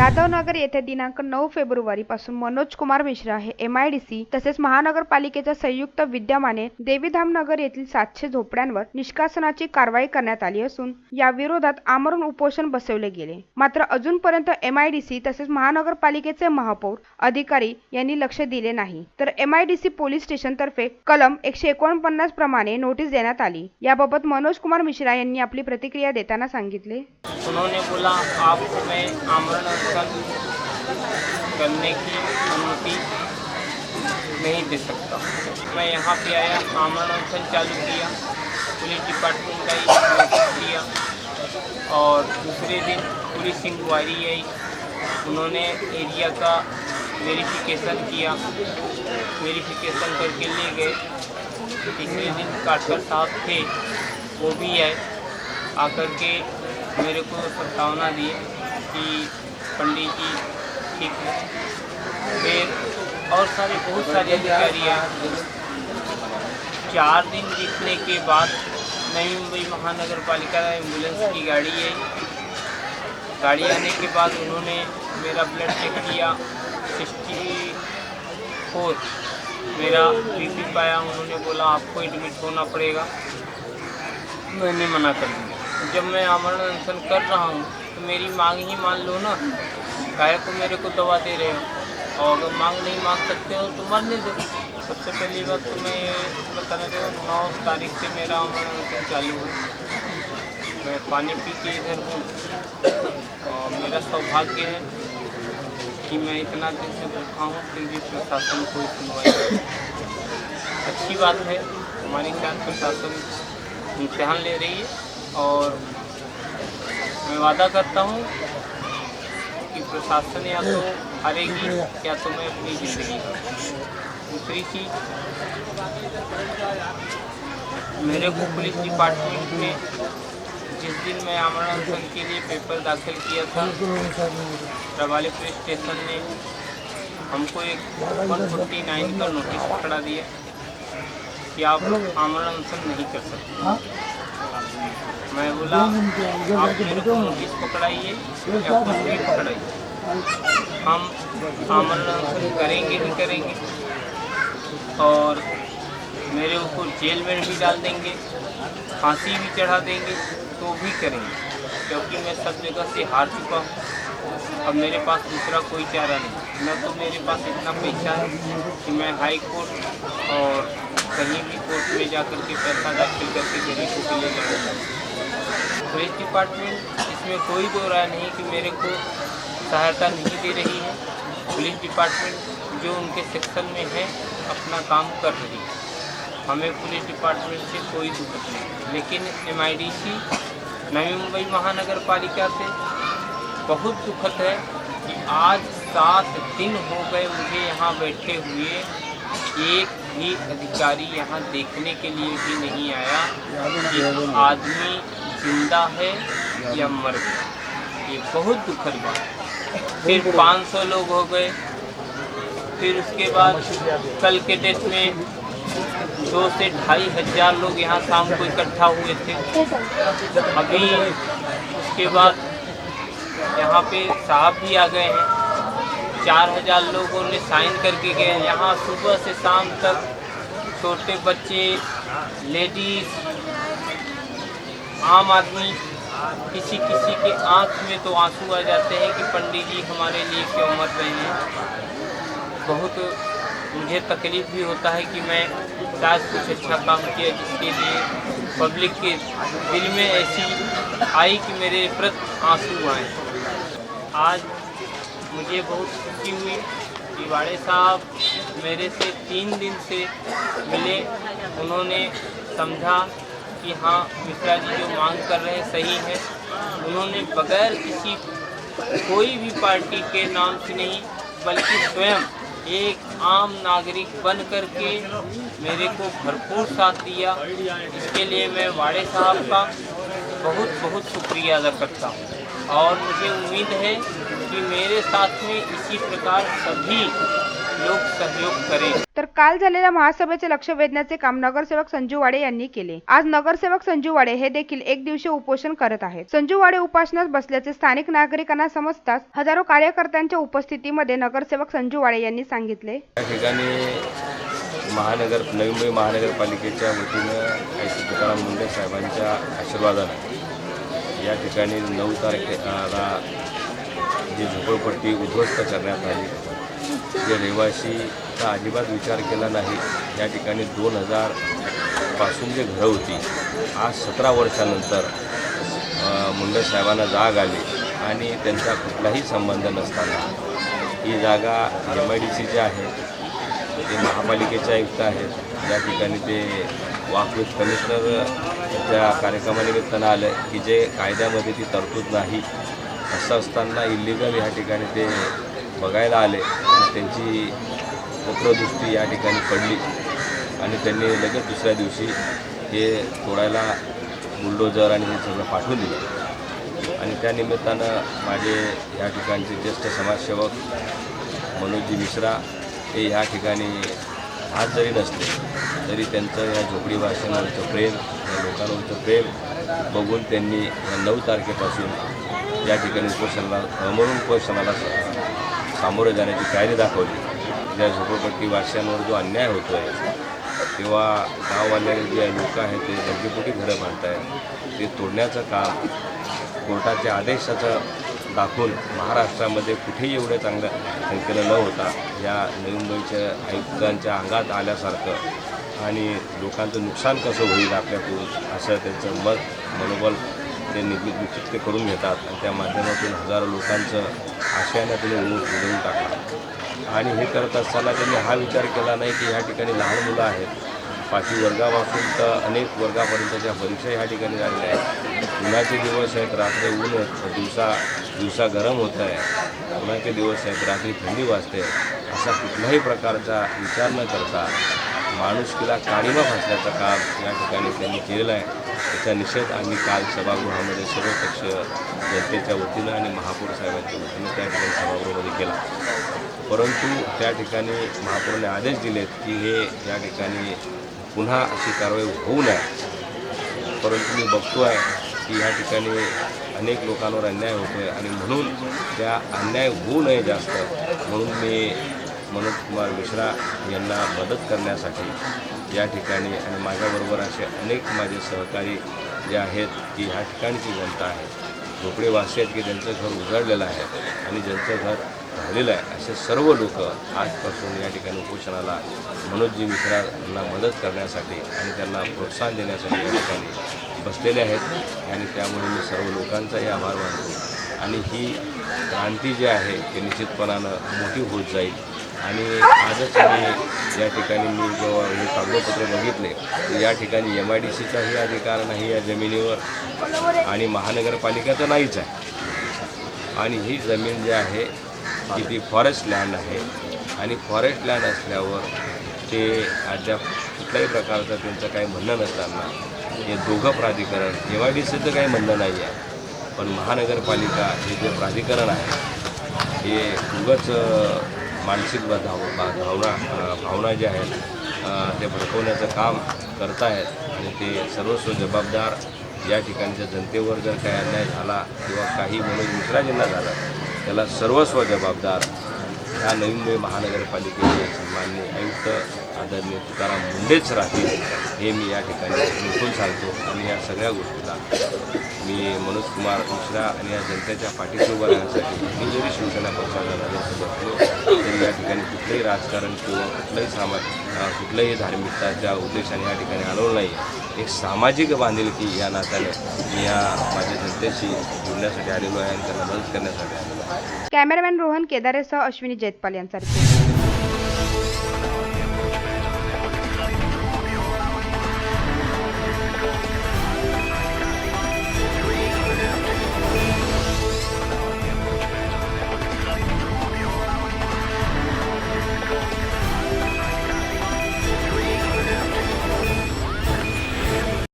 यादवनगर येथे दिनांक नऊ फेब्रुवारी पासून मनोज कुमार मिश्रा हे एम आय डी सी तसेच महानगरपालिकेच्या संयुक्त विद्यमाने देवीधाम नगर येथील सातशे झोपड्यांवर निष्कासनाची कारवाई करण्यात आली असून या विरोधात आमरण उपोषण बसवले गेले. मात्र अजूनपर्यंत एम आय डी सी तसेच महानगरपालिकेचे महापौर अधिकारी यांनी लक्ष दिले नाही. तर M I D C police station तर्फे कलम एकशे एकोणपन्नास प्रमाणे नोटीस देण्यात आली. याबाबत मनोज कुमार मिश्रा यांनी आपली प्रतिक्रिया देताना सांगितले. उन्होंने बोला आप हमें आमरण अनशन करने की अनुमति नहीं दे सकता। मैं यहाँ पे आया आमरण अनशन चालू किया, पुलिस डिपार्टमेंट का नोटिस दिया और दूसरे दिन पुलिस इंक्वायरी आई। उन्होंने एरिया का वेरिफिकेशन किया। वेरिफिकेशन करके ले गए। तीसरे दिन काटकर साहब थे, वो भी आए। आकर के मेरे को प्रस्तावना दी कि पंडित जी, ठीक है। फिर और सारे, बहुत सारे अधिकारी आए चार दिन बीतने के बाद नई मुंबई महानगर पालिका एंबुलेंस की गाड़ी आई। गाड़ी आने के बाद उन्होंने मेरा ब्लड चेक किया। सिक्सटी फोर मेरा बीपी पाया। उन्होंने बोला, आपको एडमिट होना पड़ेगा। मैंने मना कर दिया। जब मैं आमरण अनशन कर रहा हूँ तो मेरी मांग ही मान लो ना। काहे को मेरे को दवा दे रहे हो। और अगर मांग नहीं मांग सकते हो तो मरने दो। सबसे पहली बात तो मैं बताना चाहूँ नौ तारीख से मेरा चालू है। मैं पानी पी के इधर हूँ। और मेरा सौभाग्य है कि मैं इतना दिन से भूखा हूँ, फिर भी प्रशासन कोई सुनवाई अच्छी बात है। हमारे साथ प्रशासन इम्तहान ले रही है और मैं वादा करता हूँ कि प्रशासन या तो हारेगी या तो मैं अपनी ज़िंदगी दूसरी चीज़। मेरे को पुलिस डिपार्टमेंट में जिस दिन मैं आमरण अनशन के लिए पेपर दाखिल किया था रवाली पुलिस स्टेशन ने हमको एक वन फोर्टी नाइन का नोटिस पकड़ा दिया कि आप आमरण अनशन नहीं कर सकते। मैं बोला, आप मेरे को नोटिस पकड़ाइए या कुछ भी पकड़ाइए। हम आमरण करेंगे ही करेंगे। और मेरे को जेल में भी डाल देंगे, फांसी भी चढ़ा देंगे तो भी करेंगे। क्योंकि मैं सब जगह से हार चुका हूँ। अब मेरे पास दूसरा कोई चारा नहीं। न तो मेरे पास इतना पैसा है कि मैं हाई कोर्ट और कहीं भी कोर्ट में जा कर के पैसा दाखिल करके गरीबों के लिए लड़ूँगा। पुलिस डिपार्टमेंट इसमें कोई दो राय नहीं कि मेरे को सहायता नहीं दे रही है। पुलिस डिपार्टमेंट जो उनके सेक्शन में है, अपना काम कर रही है। हमें पुलिस डिपार्टमेंट से कोई दुखत नहीं। लेकिन एम नवी मुंबई महानगर पालिका से बहुत दुखद है कि आज सात दिन हो गए मुझे यहाँ बैठे हुए। एक भी अधिकारी यहाँ देखने के लिए भी नहीं आया। आदमी ज़िंदा है या मर गया? ये बहुत दुखद बात। फिर 500 लोग हो गए। फिर उसके बाद कल के डेट में दो से ढाई हज़ार लोग यहाँ शाम को इकट्ठा हुए थे। अभी उसके बाद यहाँ पे साहब भी आ गए हैं। चार हज़ार लोगों ने साइन करके गए यहाँ सुबह से शाम तक छोटे बच्चे लेडीज़ आम आदमी किसी किसी के आँख में तो आँसू आ जाते हैं कि पंडित जी हमारे लिए क्यों मर रहे हैं बहुत मुझे तकलीफ़ भी होता है कि मैं शायद कुछ अच्छा काम किया जिसके लिए पब्लिक के दिल में ऐसी आई कि मेरे प्रति आँसू आए। आज मुझे बहुत खुशी हुई कि वाड़े साहब मेरे से तीन दिन से मिले। उन्होंने समझा कि हाँ मिश्रा जी जो मांग कर रहे हैं सही है। उन्होंने बगैर किसी कोई भी पार्टी के नाम से नहीं, बल्कि स्वयं एक आम नागरिक बन करके मेरे को भरपूर साथ दिया। इसके लिए मैं वाड़े साहब का बहुत बहुत शुक्रिया अदा करता हूँ। और मुझे उम्मीद है कि मेरे साथ में इसी प्रकार सभी लोग सहयोग करें तर काल झालेल्या महासभेचे लक्ष वेधण्याचे काम नगरसेवक संजू वाडे यांनी केले. आज नगरसेवक संजू वाडे हे देखील एक दिवसीय उपोषण करत आहेत. संजू वाडे उपासनास बसल्याचे स्थानिक नागरिकांना समजताच हजारो कार्यकर्त्यांच्या उपस्थितीमध्ये नगरसेवक संजू वाडे यांनी सांगितले. या ठिकाणी महानगर नवी मुंबई महानगरपालिकेच्या वतीनं तुकाराम मुंडे साहेबांच्या आशीर्वादानं या ठिकाणी नऊ तारखेला जी झोपडपट्टी उद्ध्वस्त करण्यात आली. जे रहिवाशीचा अजिबात विचार केला नाही. या ठिकाणी दोन हजारपासून जे घरं होती आज सतरा वर्षानंतर मुंडे साहेबांना जाग आली आणि त्यांचा कुठलाही संबंध नसताना ही जागा एम आय डी सीची आहे ते महापालिकेचे आयुक्त आहेत. या ठिकाणी ते वाक विथ कमिशनरच्या कार्यक्रमानिमित्तानं आलं की जे कायद्यामध्ये ती तरतूद नाही असं असताना इलिगल ह्या ठिकाणी ते बघायला आले आणि त्यांची वक्रदृष्टी या ठिकाणी पडली आणि त्यांनी लगेच दुसऱ्या दिवशी हे तोडायला बुलडोजर आणि हे सगळं पाठवून दिलं. आणि त्या निमित्तानं माझे या ठिकाणचे ज्येष्ठ समाजसेवक मनोजी मिश्रा हे ह्या ठिकाणी आज जरी नसले तरी त्यांचं या झोपडी भाषणावरचं प्रेम या लोकांवरचं प्रेम बघून त्यांनी या नऊ तारखेपासून या ठिकाणी उपोषणाला अमरून उपोषणाला सामोरं जाण्याची तयारी दाखवली. ज्या झोपडपट्टी जो अन्याय होतो आहे किंवा गाववाले जे लोक आहेत ते जगीपोटी घरं बांधत आहेत ते तोडण्याचं काम कोर्टाच्या आदेशाचं दाखवून महाराष्ट्रामध्ये कुठेही एवढं चांगलं संख्येनं न होता या नवी मुंबईच्या आयुक्तांच्या अंगात आल्यासारखं आणि लोकांचं नुकसान कसं होईल आपल्याकडून असं त्यांचं मत मनोबल ते निधी विचित्र करून घेतात आणि त्या माध्यमातून हजारो लोकांचं आशयानं त्यांनी ऊन उडवून टाकला. आणि हे करत असताना त्यांनी हा विचार केला नाही की ह्या ठिकाणी लहान मुलं आहेत. पाचवी वर्गापासून तर अनेक वर्गापर्यंतच्या परीक्षा ह्या ठिकाणी झालेल्या आहेत. उन्हाचे दिवस आहेत रात्री ऊन दिवसा दिवसा गरम होत आहे. उन्हाचे दिवस आहेत रात्री थंडी वाजते असा कुठल्याही प्रकारचा विचार न करता माणुसकीला काळीमा फासण्याचं काम या ठिकाणी त्यांनी केलेलं आहे. त्याचा निषेध आम्ही काल सभागृहामध्ये सर्वपक्ष जनतेच्या वतीनं आणि महापौर साहेबांच्या वतीनं त्या ठिकाणी सभागृहामध्ये केला. परंतु त्या ठिकाणी महापौरांनी आदेश दिलेत की हे या ठिकाणी पुन्हा अशी कारवाई होऊ नये. परंतु मी बघतो आहे की या ठिकाणी अनेक लोकांवर अन्याय होतो आहे आणि म्हणून त्या अन्याय होऊ नये जास्त. म्हणून मी मनोज कुमार मिश्रा यांना मदत करण्यासाठी या ठिकाणी आणि माझ्याबरोबर असे अनेक माझे सहकारी जे आहेत की ह्या ठिकाणची जनता आहे. झोपडेवासी आहेत की ज्यांचं घर उजाडलेलं आहे आणि ज्यांचं घर झालेलं आहे असे सर्व लोक आजपासून या ठिकाणी उपोषणाला मनोजजी मिश्रा यांना मदत करण्यासाठी आणि त्यांना प्रोत्साहन देण्यासाठी या ठिकाणी बसलेले आहेत. आणि त्यामुळे मी सर्व लोकांचाही आभार मानतो. आणि ही क्रांती जी आहे ती निश्चितपणानं मोठी होत जाईल. आणि आजच मी या ठिकाणी मी जेव्हा हे कागदपत्र बघितले तर या ठिकाणी एम आय डी सीचाही अधिकार नाही या जमिनीवर आणि महानगरपालिकेचा नाहीच आहे. आणि ही जमीन जी आहे की ती फॉरेस्ट लँड आहे. आणि फॉरेस्ट लँड असल्यावर ते अद्याप कुठल्याही प्रकारचं त्यांचं काही म्हणणं नसताना हे दोघं प्राधिकरण एम आय डी सीचं काही म्हणणं नाही आहे. पण महानगरपालिका हे जे प्राधिकरण आहे हे उगंच मानसिक ब- धाव भावना भावना ज्या आहेत ते भडकवण्याचं काम करतायत आणि ते सर्वस्व जबाबदार या ठिकाणच्या जनतेवर जर काही अन्याय झाला किंवा काही मनोज मिश्राजींना झाला त्याला सर्वस्व जबाबदार ह्या नवीन मुंबई महानगरपालिकेचे सन्माननीय आयुक्त आदरणीय तुकाराम मुंडेच राहतील हे मी या ठिकाणी निघून सांगतो. आणि या सगळ्या गोष्टीला मी मनोज कुमार मिश्रा आणि या जनतेच्या पाठीशी उभं राहण्यासाठी मी जरी शिवसेना पक्षाचा नगरसेवक असलो तरी या ठिकाणी कुठलंही राजकारण किंवा कुठलंही सामाजिक कुठलंही कुठलंही धार्मिकताच्या उद्देशाने या ठिकाणी आलो नाही एक सामाजिक बांधिलकी या नात्याने मी या माझ्या जनतेशी जुळण्यासाठी आलेलो आहे आणि त्यांना मदत करण्यासाठी आलेलो आहे. कॅमेरामॅन रोहन केदारेसह अश्विनी जैतपाल यांचा